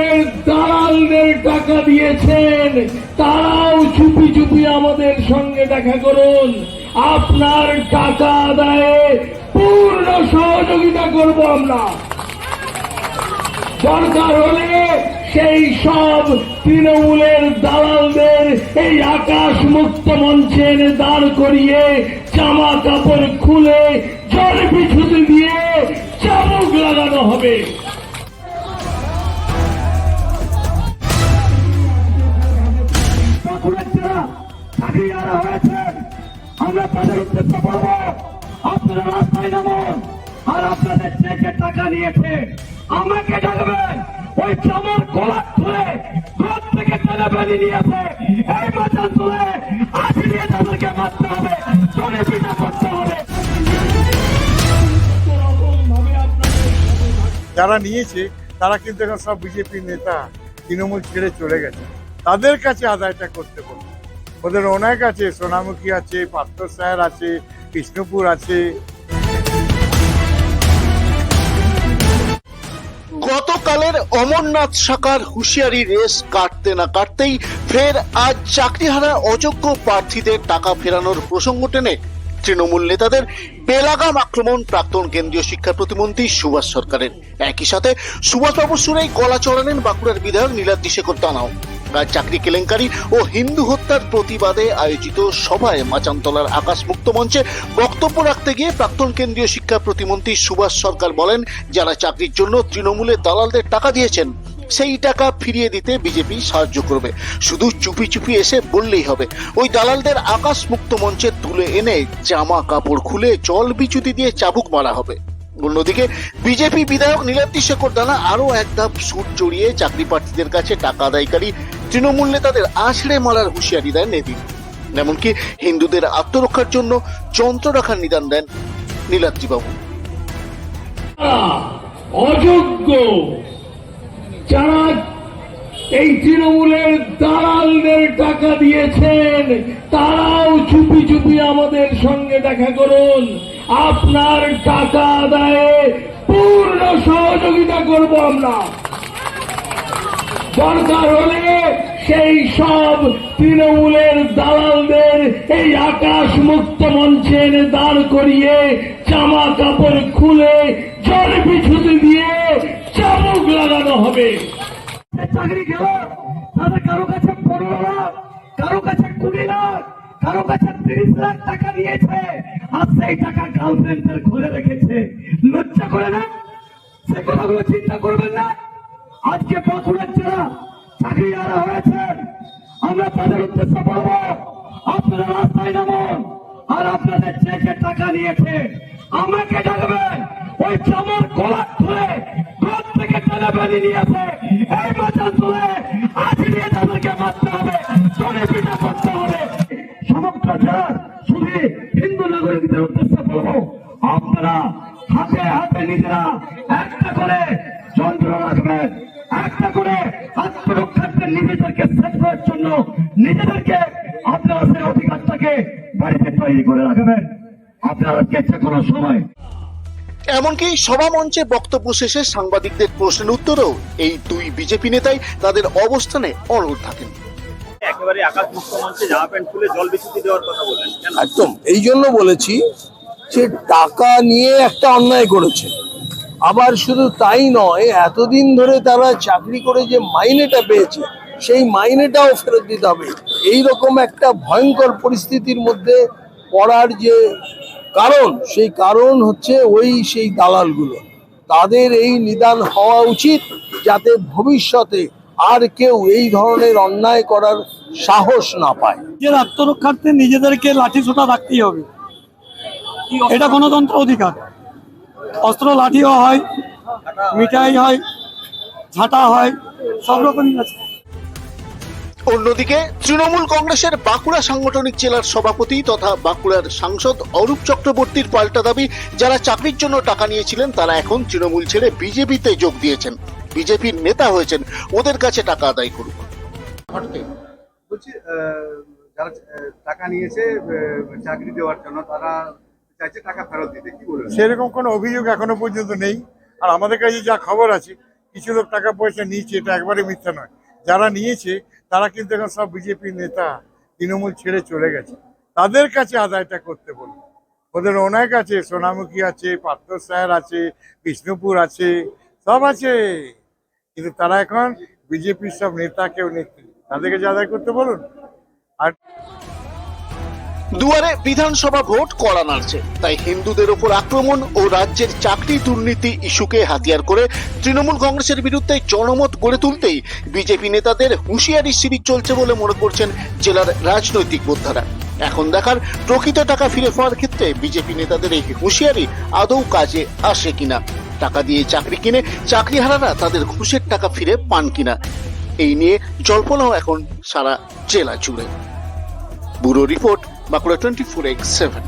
কংগ্রেস দালালদের টাকা দিয়েছেন, তারাও চুপি চুপি আমাদের সঙ্গে দেখা করুন। আপনার টাকা আদায়ে পূর্ণ সহযোগিতা করব আমরা। দরকার হলে সেই সব তৃণমূলের দালালদের এই আকাশ মুক্ত মঞ্চে দাঁড় করিয়ে জামা কাপড় খুলে জল পিছুতে দিয়ে চাবুক লাগানো হবে। যারা আমরা তাদের উদ্দেশ্য করব, আপনারা রাস্তায় আর আপনাদের চেকে টাকা নিয়েছে, আমাকে ডাকবেন ওই চামার গলা ঘর থেকে নিয়েছে। এই মাথা তুলে আজ নিয়ে তাদেরকে মারতে হবে চলে পিঠা করতে হবে। যারা নিয়েছে, তারা কিন্তু এখন সব বিজেপি নেতা, তৃণমূল ছেড়ে চলে গেছে। তাদের কাছে আদায়টা করতে বলব ওদের অনেক আছে, সোনামুখী আছে পাত্র স্যার আছে, কৃষ্ণপুর আছে। গতকালের অমরনাথ শাখার হুঁশিয়ারি রেস কাটতে না কাটতেই ফের আজ চাকরিহারা অযোগ্য প্রার্থীদের টাকা ফেরানোর প্রসঙ্গ টেনে তৃণমূল নেতাদের বেলাগাম আক্রমণ প্রাক্তন কেন্দ্রীয় শিক্ষা প্রতিমন্ত্রী সুভাষ সরকারের। একই সাথে সুভাষবাবুর সুরেই গলা চড়ালেন বাঁকুড়ার বিধায়ক নীলাদ্রি শেখর দানাও। চাকরি কেলেঙ্কারি ও হিন্দু হত্যার প্রতিবাদে আয়োজিত সভায় মাচানতলার আকাশ মুক্ত মঞ্চে বক্তব্য রাখতে গিয়ে প্রাক্তন কেন্দ্রীয় শিক্ষা প্রতিমন্ত্রী সুভাষ সরকার বলেন, যারা চাকরির জন্য তৃণমূলের দালালদের টাকা দিয়েছেন, সেই টাকা ফিরিয়ে দিতে বিজেপি সাহায্য করবে। শুধু চুপি চুপি এসে বললেই হবে। ওই দালালদের আকাশ মুক্ত মঞ্চে তুলে এনে জামা কাপড় খুলে জল বিচুতি দিয়ে চাবুক মারা হবে। অন্যদিকে, বিজেপি বিধায়ক নীলাদ্রি শেখর দানা আরও এক ধাপ সুট জড়িয়ে চাকরি প্রার্থীদের কাছে টাকা আদায়কারী তৃণমূল নেতাদের আছড়ে মারার হুঁশিয়ারি দেন এদিন। এমনকি হিন্দুদের আত্মরক্ষার জন্য যন্ত্র রাখার নিদান দেন নীলাদ্রি বাবু যারা অযোগ্য যারা এই তৃণমূলের দালালদের টাকা দিয়েছেন, তারাও চুপি চুপি আমাদের সঙ্গে দেখা করুন। আপনার টাকা আদায়ে পূর্ণ সহযোগিতা করব আমরা। দরকার হলে সেই সব তৃণমূলের দালালদের এই আকাশ মুক্ত মঞ্চে দাঁড় করিয়ে জামা কাপড় খুলে জল পিছুতে দিয়ে চাবুক লাগানো হবে। চাকরি গেল তাদের কারও কাছে পনেরো লাখ, কারও কাছে কুড়ি লাখ, কারও কাছে তিরিশ লাখ টাকা নিয়েছে আর সেই টাকা গার্লফ্রেন্ডের ঘরে রেখেছে। লজ্জা করে না? সে কথাগুলো চিন্তা করবেন না। আজকে বাঁকুড়ার যারা চাকরি যারা হয়েছেন, আমরা তাদের উদ্দেশ্য করব আপনারা রাস্তায় নামুন আর আপনাদের চেকে টাকা নিয়েছে। আমাকে ডাকবেন, ওই চামার গলা ধরে ঘর থেকে টেনে বেরিয়ে নিয়েছে। এই মাথা তুলে আজ নিয়ে তাদেরকে মারতে হবে চলে পিঠা করতে হবে। সমগ্র জেলার শুধু হিন্দু নাগরিকদের উদ্দেশ্যে বলব, আপনারা হাতে হাতে নিজেরা একটা করে যন্ত্র রাখবেন। একটা করে আত্মরক্ষার্থে নিজেদেরকে সেট করার জন্য নিজেদেরকে আপনারা সেই অধিকারটাকে বাড়িতে তৈরি করে রাখবেন। আপনারা যে কোনো সময়। এমনকি সভা মঞ্চে বক্তব্য শেষে সাংবাদিকদের প্রশ্নের উত্তরেও এই দুই বিজেপি নেতাই তাদের অবস্থানে অনড় থাকেন। একেবারে আকাশ মুক্ত মঞ্চে জামা প্যান্ট খুলে জল বিশুদ্ধি দেওয়ার কথা বললেন কেন? একদম এই জন্য বলেছি যে টাকা নিয়ে একটা অন্যায় করেছে। আবার শুধু তাই নয়, এতদিন ধরে তারা চাকরি করে যে মাইনেটা পেয়েছে, সেই মাইনেটাও ফেরত দিতে হবে। এই রকম একটা ভয়ঙ্কর পরিস্থিতির মধ্যে পড়ার যে কারণ, সেই কারণ হচ্ছে ওই সেই দালালগুলো। তাদের এই নিদান হওয়া উচিত যাতে ভবিষ্যতে আর কেউ এই ধরনের অন্যায় করার সাহস না পায়। নিজের আত্মরক্ষার্থে নিজেদেরকে লাঠি ছোটা রাখতেই হবে। এটা গণতন্ত্র অধিকার। অস্ত্র লাঠিও হয় মিঠাই হয় ঝাঁটা হয় সব রকমই আছে। অন্যদিকে তৃণমূল কংগ্রেসের বাঁকুড়া সাংগঠনিক জেলার সভাপতি তথা বাঁকুড়ার সাংসদ অরূপ চক্রবর্তীর পাল্টা দাবি যারা চাকরির জন্য টাকা নিয়েছিলেন তারা এখন তৃণমূল ছেড়ে বিজেপিতে যোগ দিয়েছেন। বিজেপির নেতা হয়েছেন ওদের কাছে টাকা আদায় করুক বলছি যারা টাকা নিয়েছে চাকরি দেওয়ার জন্য তারা সেরকম কোনো অভিযোগ এখনও পর্যন্ত নেই। আর আমাদের কাছে যা খবর আছে, কিছু লোক টাকা পয়সা নিয়েছে, এটা একবারে মিথ্যা নয়। যারা নিয়েছে, তারা কিন্তু এখন সব বিজেপি নেতা তৃণমূল ছেড়ে চলে গেছে। তাদের কাছে আদায়টা করতে বলুন। ওদের অনেক আছে, সোনামুখী আছে, পার্থ স্যার আছে, বিষ্ণুপুর আছে, সব আছে। কিন্তু তারা এখন বিজেপির সব নেতা কেউ নেত্রী তাদেরকে আদায় করতে বলুন। দুয়ারে বিধানসভা ভোট করা নাড়ছে। তাই হিন্দুদের ওপর আক্রমণ ও রাজ্যের চাকরি দুর্নীতি ইস্যুকে হাতিয়ার করে তৃণমূল কংগ্রেসের বিরুদ্ধে জনমত গড়ে তুলতেই বিজেপি নেতাদের হুঁশিয়ারি সিরিজ চলছে বলে মনে করছেন জেলার রাজনৈতিক বোদ্ধারা। এখন দেখার প্রকৃত টাকা ফিরে পাওয়ার ক্ষেত্রে বিজেপি নেতাদের এই হুঁশিয়ারি আদৌ কাজে আসে কিনা? টাকা দিয়ে চাকরি কিনে চাকরিহারারা তাদের ঘুষের টাকা ফিরে পান কিনা? এই নিয়ে জল্পনাও এখন সারা জেলা জুড়ে। Bureau report Bankura twenty four x seven.